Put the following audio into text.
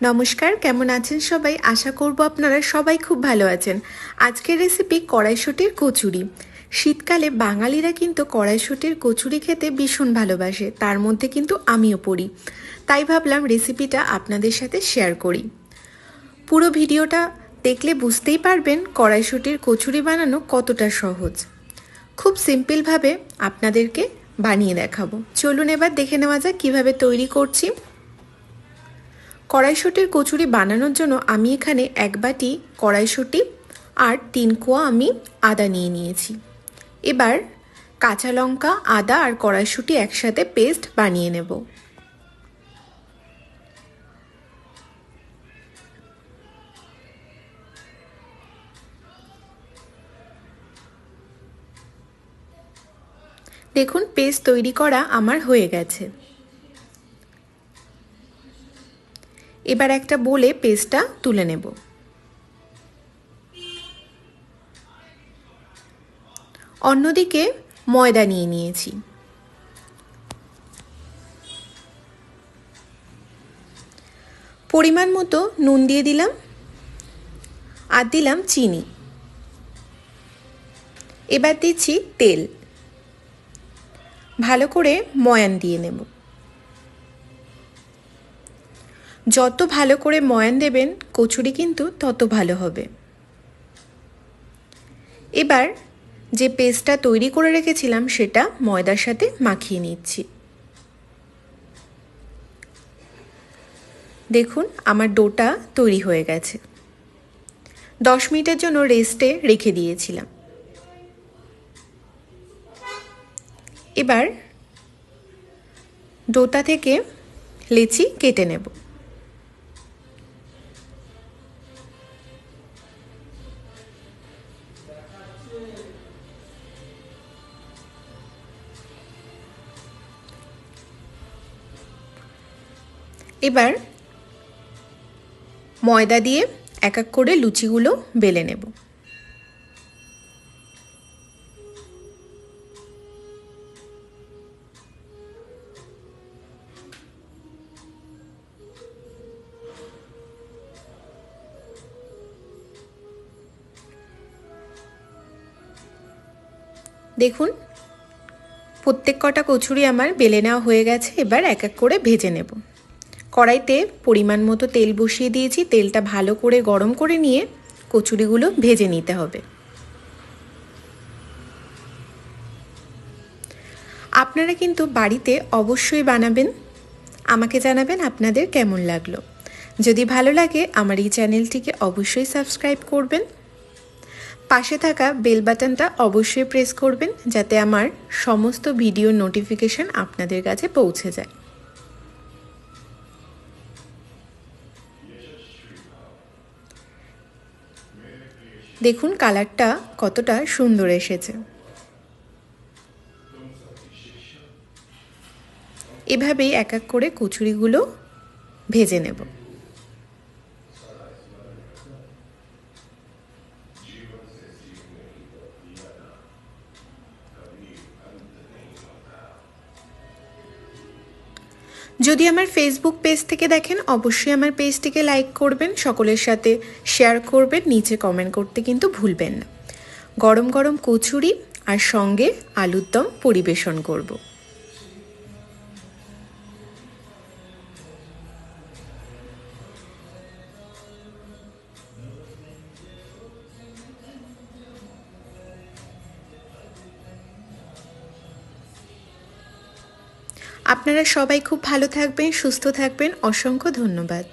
নমস্কার, কেমন আছেন সবাই? আশা করব আপনারা সবাই খুব ভালো আছেন। আজকের রেসিপি কড়াইশুটির কচুরি। শীতকালে বাঙালিরা কিন্তু কড়াইশুটির কচুরি খেতে ভীষণ ভালোবাসে, তার মধ্যে কিন্তু আমিও পড়ি। তাই ভাবলাম রেসিপিটা আপনাদের সাথে শেয়ার করি। পুরো ভিডিওটা দেখলে বুঝতেই পারবেন কড়াইশুটির কচুরি বানানো কতটা সহজ। খুব সিম্পলভাবে আপনাদেরকে বানিয়ে দেখাবো। চলুন এবার দেখে নেওয়া যাক কীভাবে তৈরি করছি। কড়াইশুটির কচুরি বানানোর জন্য আমি এখানে এক বাটি কড়াইশুটি আর তিন কোয়া আমি আদা নিয়ে নিয়েছি। এবার কাঁচা লঙ্কা, আদা আর কড়াইশুটি একসাথে পেস্ট বানিয়ে নেব। দেখুন, পেস্ট তৈরি করা আমার হয়ে গেছে। এবার একটা বলে পেস্টটা তুলে নেব। অন্যদিকে ময়দা নিয়ে নিয়েছি। পরিমাণ মতো নুন দিয়ে দিলাম আর দিলাম চিনি। এবার দিচ্ছি তেল। ভালো করে ময়ান দিয়ে নেব। যত ভালো করে ময়ান দেবেন, কচুরি কিন্তু তত ভালো হবে। এবার যে পেস্টটা তৈরি করে রেখেছিলাম, সেটা ময়দার সাথে মাখিয়ে নিচ্ছি। দেখুন, আমার ডোটা তৈরি হয়ে গেছে। দশ মিনিটের জন্য রেস্টে রেখে দিয়েছিলাম। এবার ডোটা থেকে লেচি কেটে নেব। এবার ময়দা দিয়ে এক এক করে লুচিগুলো বেলে নেব। দেখুন, প্রত্যেক কটা কচুরি আমার বেলে নেওয়া হয়ে গেছে, এবার এক এক করে ভেজে নেব। কড়াইতে পরিমাণ মতো তেল বসিয়ে দিয়েছি। তেলটা ভালো করে গরম করে নিয়ে কচুরিগুলো ভেজে নিতে হবে। আপনারা কিন্তু বাড়িতে অবশ্যই বানাবেন। আমাকে জানাবেন আপনাদের কেমন লাগল। যদি ভালো লাগে আমার এই চ্যানেলটিকে অবশ্যই সাবস্ক্রাইব করবেন। পাশে থাকা বেল বাটনটা অবশ্যই প্রেস করবেন, যাতে আমার সমস্ত ভিডিও নোটিফিকেশন আপনাদের কাছে পৌঁছে যায়। দেখুন কালারটা কতটা সুন্দর এসেছে। এভাবেই এক এক করে কচুরিগুলো ভেজে নেব। যদি আমার ফেসবুক পেজ থেকে দেখেন, অবশ্যই আমার পেজটিকে লাইক করবেন, সকলের সাথে শেয়ার করবেন, নিচে কমেন্ট করতে কিন্তু ভুলবেন না। গরম গরম কচুরি আর সঙ্গে আলুর দম পরিবেশন করব। আপনারা সবাই খুব ভালো থাকবেন সুস্থ থাকবেন। অসংখ্য ধন্যবাদ।